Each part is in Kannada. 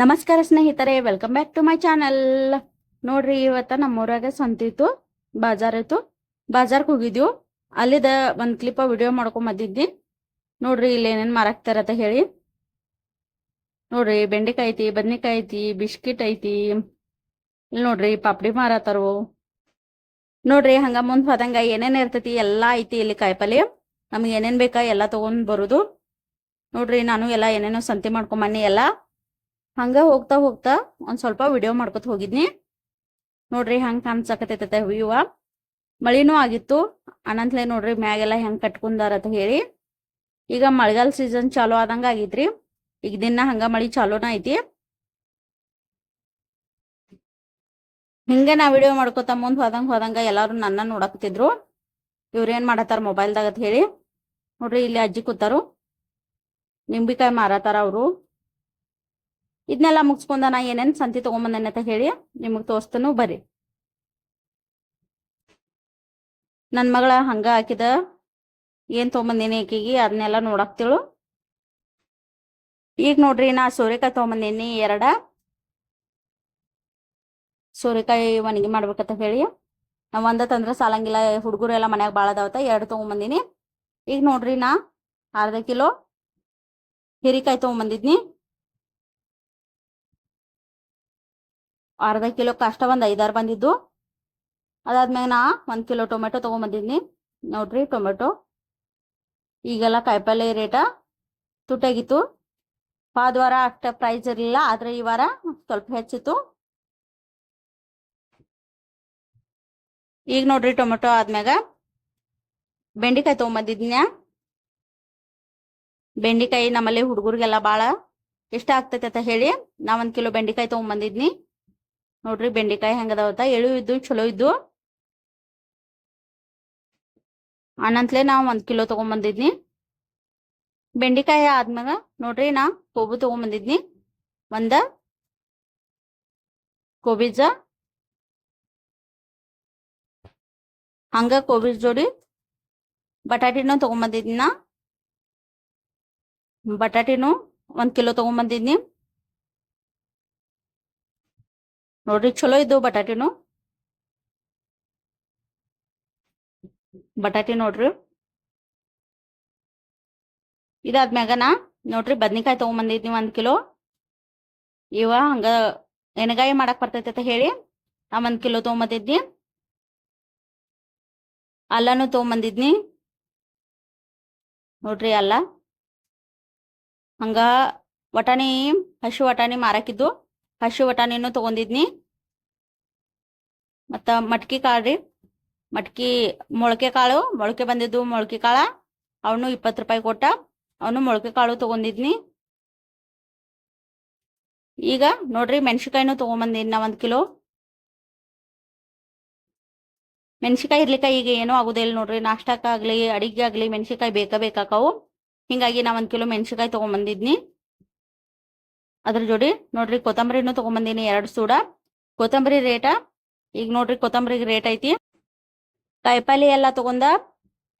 ನಮಸ್ಕಾರ ಸ್ನೇಹಿತರೆ welcome back to my channel ನೋಡ್ರಿ, ಇವತ್ತ ನಮ್ಮೂರಾಗ ಸಂತಿತ್ತು ಬಾಜಾರ್ ಇತ್ತು. ಬಾಜಾರ್ಗೆ ಹೋಗಿದ್ವು. ಅಲ್ಲಿದ ಒಂದ್ ಕ್ಲಿಪ್ ವಿಡಿಯೋ ಮಾಡ್ಕೊಂಡ್ ಬಂದಿದ್ದಿ ನೋಡ್ರಿ, ಇಲ್ಲಿ ಏನೇನ್ ಮಾರಾಕ್ತಾರ ಅಂತ ಹೇಳಿ. ನೋಡ್ರಿ, ಬೆಂಡೆಕಾಯಿ ಐತಿ, ಬದ್ನಿಕಾಯಿ ಐತಿ, ಬಿಸ್ಕಿಟ್ ಐತಿ. ಇಲ್ಲಿ ನೋಡ್ರಿ, ಪಾಪಡಿ ಮಾರಾತಾರು. ನೋಡ್ರಿ ಹಂಗ ಮುಂದ್ ಹೋದಂಗ ಏನೇನ್ ಇರ್ತೈತಿ, ಎಲ್ಲಾ ಐತಿ ಇಲ್ಲಿ ಕಾಯಿಪಲ್ಲೆ. ನಮ್ಗೆ ಏನೇನ್ ಬೇಕಾ ಎಲ್ಲಾ ತಗೊಂಡ್ ಬರುದು. ನೋಡ್ರಿ, ನಾನು ಎಲ್ಲಾ ಏನೇನೋ ಸಂತಿ ಮಾಡ್ಕೊಂಬನ್ನಿ ಎಲ್ಲಾ. ಹಂಗ ಹೋಗ್ತಾ ಹೋಗ್ತಾ ಒಂದ್ ಸ್ವಲ್ಪ ವಿಡಿಯೋ ಮಾಡ್ಕೊತ ಹೋಗಿದ್ನಿ. ನೋಡ್ರಿ ಹಂಗ ಕಾಣ್ಸಕತೈತೆ ವ್ಯೂವ ಮಳಿನೂ ಆಗಿತ್ತು. ಅನಂತ್ಲೆ ನೋಡ್ರಿ ಮ್ಯಾಗೆಲ್ಲ ಹೆಂಗ್ ಕಟ್ಕೊಂಡಾರ ಅಂತ ಹೇಳಿ. ಈಗ ಮಳೆಗಾಲ ಸೀಸನ್ ಚಾಲೂ ಆದಂಗ ಆಗಿತ್ರಿ. ಈಗ ದಿನ ಹಂಗ ಮಳಿ ಚಾಲೂನ ಐತಿ. ಹಿಂಗ ನಾ ವಿಡಿಯೋ ಮಾಡ್ಕೊತ ಮುಂದ್ ಹೋದಂಗ ಹೋದಂಗ ಎಲ್ಲಾರು ನನ್ನ ನೋಡಾಕತಿದ್ರು ಇವ್ರ ಏನ್ ಮಾಡತ್ತಾರ ಮೊಬೈಲ್ದಾಗ ಅಂತ ಹೇಳಿ. ನೋಡ್ರಿ ಇಲ್ಲಿ ಅಜ್ಜಿ ಕೂತಾರು. ನಿಂಬಿಕಾಯಿ ಮಾರತಾರ ಅವರು. ಇದನ್ನೆಲ್ಲ ಮುಗಿಸ್ಕೊಂಡ ನಾ ಏನೇನ್ ಸಂತಿ ತಗೊಂಬಂದೇನೆ ಅಂತ ಹೇಳಿ ನಿಮಗ್ ತೋರಿಸ್ತಾನು, ಬರ್ರಿ. ನನ್ ಮಗಳ ಹಂಗ ಹಾಕಿದ, ಏನ್ ತಗೊಂಬಂದಿನಿ ಆಕಿಗೆ ಅದನ್ನೆಲ್ಲ ನೋಡಾಕ್ತಿಳು. ಈಗ ನೋಡ್ರಿ ನಾ ಸೋರೆಕಾಯಿ ತಗೊಂಬಂದಿನಿ ಎರಡ. ಸೋರೆಕಾಯಿ ಒಣಗಿ ಮಾಡ್ಬೇಕಂತ ಹೇಳಿ. ನಾವ್ ಒಂದ ತಂದ್ರ ಸಾಲಂಗಿಲ್ಲ, ಹುಡುಗರು ಎಲ್ಲ ಮನ್ಯಾಗ ಭಾಳ ಅದಾವತ್ತ ಎರಡು ತಗೊಂಬಂದಿನಿ. ಈಗ ನೋಡ್ರಿ ನಾ ಅರ್ಧ ಕಿಲೋ ಹಿರಿಕಾಯಿ ತಗೊಂಬಂದಿದ್ನಿ. ಅರ್ಧ ಕಿಲೋ ಕಷ್ಟ ಒಂದು ಐದಾರು ಬಂದಿದ್ದು. ಅದಾದ್ಮೇಲೆ ನಾ ಒಂದ್ ಕಿಲೋ ಟೊಮೆಟೊ ತಗೊಂಬಂದಿದ್ನಿ. ನೋಡ್ರಿ ಟೊಮೆಟೊ. ಈಗೆಲ್ಲ ಕಾಯಿಪಲ್ಲೆ ರೇಟ ತುಟ್ಟಾಗಿತ್ತು ಹೋದ ವಾರ ಅಷ್ಟ ಪ್ರೈಸ್ ಇರಲಿಲ್ಲ, ಆದ್ರೆ ಈ ವಾರ ಸ್ವಲ್ಪ ಹೆಚ್ಚಿತ್ತು. ಈಗ ನೋಡ್ರಿ ಟೊಮೆಟೊ ಆದ್ಮ್ಯಾಗ. ಬೆಂಡಿಕಾಯಿ ತಗೊಂಬಂದಿದ್ನ ಬೆಂಡಿಕಾಯಿ ನಮ್ಮಲ್ಲಿ ಹುಡುಗರಿಗೆಲ್ಲ ಭಾಳ ಇಷ್ಟ ಆಗ್ತೈತೆ ಅಂತ ಹೇಳಿ ನಾ ಒಂದ್ ಕಿಲೋ ಬೆಂಡಿಕಾಯಿ ತಗೊಂಬಂದಿದ್ನಿ. ನೋಡ್ರಿ ಬೆಂಡೆಕಾಯಿ ಹೆಂಗದಾವತ್ತ ಎಳು ಇದ್ದು ಚಲೋ ಇದ್ದು. ಅನಂತ್ಲೆ ನಾವು ಒಂದ್ ಕಿಲೋ ತಗೊಂಬಂದಿದ್ನಿ. ಬೆಂಡೆಕಾಯಿ ಆದ್ಮ್ಯಾಗ ನೋಡ್ರಿ ನಾ ಕೋಬು ತಗೊಂಬಂದಿದ್ನಿ. ಒಂದ ಕೋಬೀಜ ಹಂಗ ಕೋಬೀಜ್ ಜೋಡಿ ಬಟಾಟಿನೂ ತಗೊಂಬಂದಿದ್ನಿ ನಾ. ಬಟಾಟಿನೂ ಒಂದ್ ಕಿಲೋ ತಗೊಂಬಂದಿದ್ನಿ. ನೋಡ್ರಿ ಚಲೋ ಇದ್ದು ಬಟಾಟಿನು. ಬಟಾಟಿ ನೋಡ್ರಿ. ಇದಾದ್ಮ್ಯಾಗನ ನೋಡ್ರಿ ಬದ್ನಿಕಾಯಿ ತಗೊಂಬಂದಿದ್ನಿ ಒಂದ್ ಕಿಲೋ. ಇವ ಹಂಗ ಎಣಗಾಯಿ ಮಾಡಕ್ ಬರ್ತೈತೆ ಅಂತ ಹೇಳಿ ನಾ ಒಂದ್ ಕಿಲೋ ತಗೊಂಬಂದಿದ್ನಿ. ಅಲ್ಲನು ತಗೊಂಬಂದಿದ್ನಿ. ನೋಡ್ರಿ ಅಲ್ಲ. ಹಂಗ ವಟಾಣಿ ಹಸಿ ವಟಾಣಿ ಮಾರಾಕಿದ್ದು. ಹಸಿ ವಟಾಣಿನೂ ತಗೊಂಡಿದ್ನಿ. ಮತ್ತ ಮಟ್ಕಿ ಕಾಳು ರೀ. ಮಟ್ಕಿ ಮೊಳಕೆ ಕಾಳು, ಮೊಳಕೆ ಬಂದಿದ್ದು ಮೊಳಕೆ ಕಾಳ, ಅವನು ಇಪ್ಪತ್ತು ರೂಪಾಯಿ ಕೊಟ್ಟ, ಅವನು ಮೊಳಕೆ ಕಾಳು ತಗೊಂಡಿದ್ನಿ. ಈಗ ನೋಡ್ರಿ ಮೆಣಸಿಕಾಯಿನೂ ತಗೊಂಬಂದಿನಿ ನಾ ಒಂದ್ ಕಿಲೋ. ಮೆಣಸಿಕಾಯಿ ಇರ್ಲಿಕ್ಕ ಈಗ ಏನೂ ಆಗುದಿಲ್ಲ ನೋಡ್ರಿ ನಾಷ್ಟಕ್ಕಾಗ್ಲಿ ಅಡಿಗೆ ಆಗ್ಲಿ ಮೆಣಸಿಕಾಯಿ ಬೇಕೇ ಬೇಕಾಕವು. ಹಿಂಗಾಗಿ ನಾ ಒಂದ್ ಕಿಲೋ ಮೆಣಸಿಕಾಯಿ ತಗೊಂಬಂದಿದ್ನಿ. ಅದ್ರ ಜೋಡಿ ನೋಡ್ರಿ ಕೊತ್ತಂಬರಿನೂ ತಗೊಂಬಂದಿನಿ ಎರಡು ಸೂಡ. ಕೊತ್ತಂಬರಿ ರೇಟ, ಈಗ ನೋಡ್ರಿ ಕೊತ್ತಂಬರಿ ರೇಟ್ ಐತಿ. ಕಾಯಿಪಲ್ಲೆ ಎಲ್ಲ ತಗೊಂಡ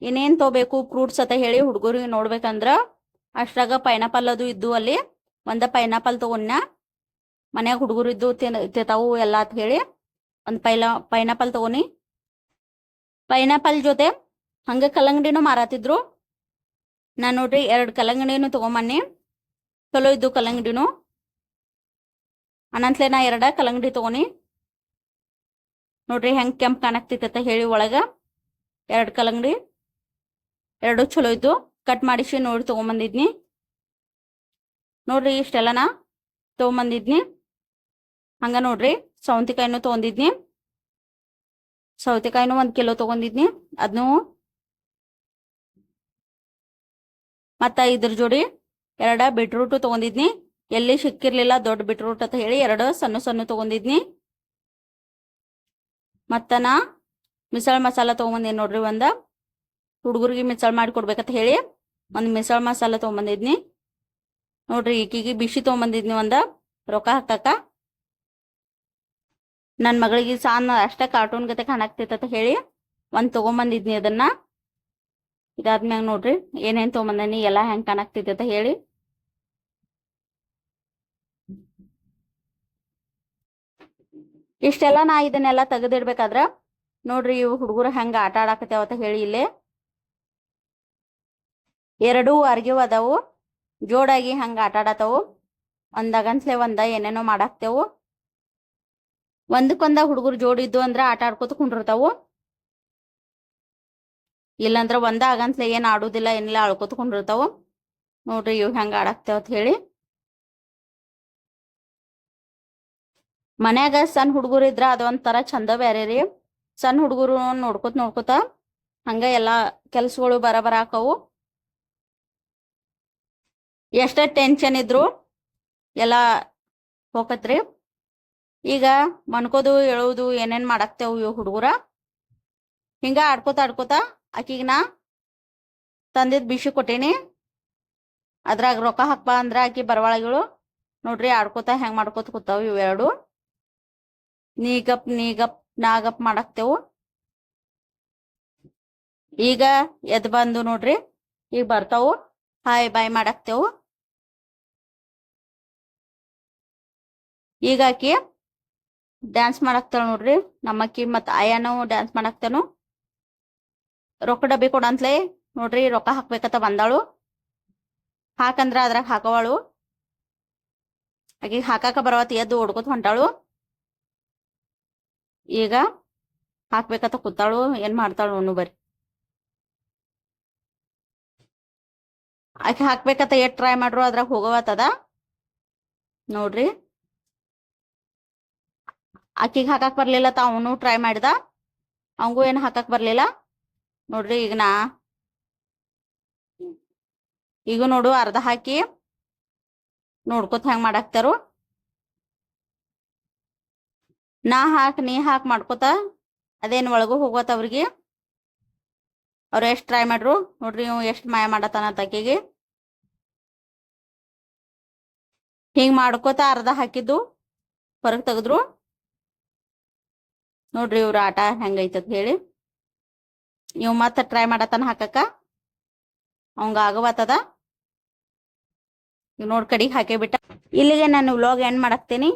ಇನ್ನೇನ್ ತಗೋಬೇಕು ಫ್ರೂಟ್ಸ್ ಅಂತ ಹೇಳಿ ಹುಡುಗರಿಗೆ ನೋಡ್ಬೇಕಂದ್ರ ಅಷ್ಟಾಗ ಪೈನಾಪಲ್ ಅದು ಇದ್ದು ಅಲ್ಲಿ, ಒಂದ ಪೈನಾಪಲ್ ತಗೊಂಡ ಮನ್ಯಾಗ ಹುಡುಗರು ಇದ್ದು ತಿಂತಾವು ಎಲ್ಲ ಅಂತ ಹೇಳಿ ಒಂದ್ ಪೈಲ, ಪೈನಾಪಲ್ ತಗೊನಿ ಪೈನಾಪಲ್ ಜೊತೆ ಹಂಗ ಕಲ್ಲಂಗಡಿನೂ ಮಾರಾತಿದ್ರು. ನಾನು ನೋಡ್ರಿ ಎರಡು ಕಲ್ಲಂಗಡಿನೂ ತಗೊಂಬನ್ನಿ. ಚಲೋ ಇದ್ದು ಕಲ್ಲಂಗಡಿನೂ. ಅನಂತ್ಲೆ ನಾ ಎರಡ ಕಲ್ಲಂಗಡಿ ತಗೋನಿ. ನೋಡ್ರಿ ಹೆಂಗ್ ಕೆಂಪ್ ಕಾಣಕ್ತಿತ್ತ ಹೇಳಿ ಒಳಗ. ಎರಡು ಕಲಂಗಡಿ. ಎರಡು ಚಲೋ ಇದ್ದು. ಕಟ್ ಮಾಡಿಸಿ ನೋಡಿ ತಗೊಂಬಂದಿದ್ನಿ. ನೋಡ್ರಿ ನಾ ತಗೊಂಬಂದಿದ್ನಿ. ಹಂಗ ನೋಡ್ರಿ ಸೌಂತಿಕಾಯಿನೂ ತಗೊಂಡಿದ್ನಿ ಸೌತೆಕಾಯಿನೂ ಒಂದ್ ಕಿಲೋ ತೊಗೊಂಡಿದ್ನಿ ಅದನ್ನು ಮತ್ತ ಇದ್ರ ಜೋಡಿ ಎರಡ ಬೀಟ್ರೂಟು ತಗೊಂಡಿದ್ನಿ ಎಲ್ಲಿ ಸಿಕ್ಕಿರ್ಲಿಲ್ಲ ದೊಡ್ಡ ಬಿಟ್ರೂಟ್ ಅಂತ ಹೇಳಿ ಎರಡು ಸಣ್ಣ ಸಣ್ಣ ತಗೊಂಡಿದ್ನಿ. ಮತ್ತ ನಾ ಮಿಸಳ ಮಸಾಲ ತಗೊಂಬಂದಿನಿ ನೋಡ್ರಿ ಒಂದ. ಹುಡುಗರಿಗೆ ಮಿಸಳ ಮಾಡಿ ಕೊಡ್ಬೇಕಂತ ಹೇಳಿ ಒಂದ್ ಮಿಸಳ ಮಸಾಲ ತಗೊಂಬಂದಿದ್ನಿ. ನೋಡ್ರಿ ಈಕಿಗೆ ಬಿಸಿ ತಗೊಂಬಂದಿದ್ನಿ ಒಂದ, ರೊಕ್ಕ ಹಾಕಾಕ ನನ್ ಮಗಳಿಗೆ ಸಾನ್ ಅಷ್ಟೇ ಕಾರ್ಟೂನ್ ಗತೆ ಕಾಣಾಕ್ತೈತ ಹೇಳಿ ಒಂದ್ ತಗೊಂಬಂದಿದ್ನಿ ಅದನ್ನ. ಇದಾದ್ಮ್ಯಾಗ ನೋಡ್ರಿ ಏನೇನ್ ತಗೊಂಬಂದನಿ, ಎಲ್ಲಾ ಹೆಂಗ್ ಕಾಣಾಕ್ತೈತಿ ಅಂತ ಹೇಳಿ. ಇಷ್ಟೆಲ್ಲ ನಾ ಇದನ್ನೆಲ್ಲ ತೆಗೆದಿಡ್ಬೇಕಾದ್ರ ನೋಡ್ರಿ ಇವು ಹುಡುಗರು ಹೆಂಗ ಆಟ ಆಡಾಕತ್ತೇವ ಅಂತ ಹೇಳಿ ಇಲ್ಲಿ. ಎರಡೂ ಅರ್ಗಿವ್ ಅದಾವು. ಜೋಡಾಗಿ ಹಂಗ ಆಟ ಆಡತಾವು. ಒಂದಾಗನ್ಸ್ಲೆ ಒಂದ ಏನೇನೋ ಮಾಡಾಕ್ತೇವು. ಒಂದಕ್ಕೊಂದ ಹುಡುಗರು ಜೋಡಿದ್ದು ಅಂದ್ರ ಆಟ ಆಡ್ಕೊತ ಕುಂಡಿರ್ತಾವು. ಇಲ್ಲಂದ್ರ ಒಂದ ಆಗನ್ಸ್ಲೆ ಏನ್ ಆಡುದಿಲ್ಲ ಏನಿಲ್ಲ ಅಳ್ಕೊತ ಕುಂಡಿರ್ತಾವು. ನೋಡ್ರಿ ಇವ್ ಹೆಂಗ ಆಡಾಕ್ತೇವ ಅಂತ ಹೇಳಿ. ಮನ್ಯಾಗ ಸಣ್ಣ ಹುಡುಗರು ಇದ್ರ ಅದೊಂಥರ ಚಂದ ಬೇರೆ ರೀ. ಸಣ್ಣ ಹುಡುಗರು ನೋಡ್ಕೊತ ನೋಡ್ಕೊತ ಹಂಗ ಎಲ್ಲಾ ಕೆಲ್ಸಗಳು ಬರ ಬರಾಕವು ಎಷ್ಟ ಟೆನ್ಷನ್ ಇದ್ರು ಎಲ್ಲ ಹೋಗತ್ರಿ ಈಗ ಮನ್ಕೋದು ಹೇಳೋದು ಏನೇನ್ ಮಾಡಾಕ್ತೇವು ಇವ್ ಹುಡುಗರ. ಹಿಂಗ ಆಡ್ಕೋತ ಆಡ್ಕೋತ ಆಕಿಗ ನಾ ತಂದಿದ್ ಬಿಸಿ ಕೊಟ್ಟೇನಿ. ಅದ್ರಾಗ ರೊಕ್ಕ ಹಾಕ್ಬಾ ಅಂದ್ರ ಆಕಿ ಬರವಾಳಗಳು ನೋಡ್ರಿ ಆಡ್ಕೋತ ಹೆಂಗ್ ಮಾಡ್ಕೋತ ಕೂತಾವ್ ಇವೆರಡು ನೀ ಗಪ್ ನಾಗಪ್ ಮಾಡಾಕ್ತೇವು. ಈಗ ಎದ್ ಬಂದು ನೋಡ್ರಿ, ಈಗ ಬರ್ತಾವು. ಹಾಯ್, ಬಾಯ್ ಮಾಡಾಕ್ತೇವು. ಈಗ ಆಕಿ ಡ್ಯಾನ್ಸ್ ಮಾಡಾಕ್ತಾಳ ನೋಡ್ರಿ. ನಮ್ಮಕ್ಕಿ ಮತ್ ಆಯಾನು ಡ್ಯಾನ್ಸ್ ಮಾಡಾಕ್ತಾನು. ರೊಕ್ಕ ಡಬ್ಬಿ ಕೊಡಂತ್ಲೆ, ನೋಡ್ರಿ ರೊಕ್ಕ ಹಾಕ್ಬೇಕಂತ ಬಂದಾಳು. ಹಾಕಂದ್ರ ಅದ್ರಾಗ ಹಾಕವಾಳು. ಆಕಿ ಹಾಕಾಕ ಬರವತ್ ಎದ್ದು ಹೊಡ್ಕೊತ ಹೊಂಟಾಳು. ಈಗ ಹಾಕ್ಬೇಕಂತ ಕೂತಾಳು, ಏನ್ ಮಾಡ್ತಾಳು ಅನ್ನು ಬರ್ರಿ. ಆಕೆ ಹಾಕ್ಬೇಕಂತ ಏಟ್ ಟ್ರೈ ಮಾಡ್ರು ಅದ್ರಾಗ ಹೋಗವತ್ತದ? ನೋಡ್ರಿ. ಆಕಿಗೆ ಹಾಕಕ್ ಬರ್ಲಿಲ್ಲ ತ ಅವನು ಟ್ರೈ ಮಾಡಿದ? ಅವಂಗೂ ಏನು ಹಾಕಕ್ ಬರ್ಲಿಲ್ಲ? ನೋಡ್ರಿ ಈಗ ನಾ ಈಗ ನೋಡು ಅರ್ಧ ಹಾಕಿ ನೋಡ್ಕೊತ ಹೆಂಗ್ ಮಾಡಾಕ್ತಾರು. ನಾ ಹಾಕ್, ನೀ ಹಾಕ್ ಮಾಡ್ಕೋತ ಅದೇನ್ ಒಳಗೂ ಹೋಗೋತ ಅವ್ರಿಗೆ. ಅವ್ರು ಎಷ್ಟ್ ಟ್ರೈ ಮಾಡ್ರು, ನೋಡ್ರಿ ಇವ್ ಎಷ್ಟ್ ಮಾಯ ಮಾಡತಾನ ತಕ್ಕಿಗೆ ಹಿಂಗ್ ಮಾಡ್ಕೋತ ಅರ್ಧ ಹಾಕಿದ್ದು, ಹೊರಗ್ ತೆಗೆದ್ರು. ನೋಡ್ರಿ ಇವ್ರ ಆಟ ಹೆಂಗೈತದ ಹೇಳಿ. ಇವ್ ಮತ್ತ ಟ್ರೈ ಮಾಡತಾನ ಹಾಕಕ್ಕ. ಅವಂಗ ಆಗವತ್ತದ. ನೋಡ್ ಕಡೆಗೆ ಹಾಕೇ ಬಿಟ್ಟ. ಇಲ್ಲಿಗೆ ನಾನು ವ್ಲಾಗ್ ಎಂಡ್ ಮಾಡಾಕ್ತೀನಿ.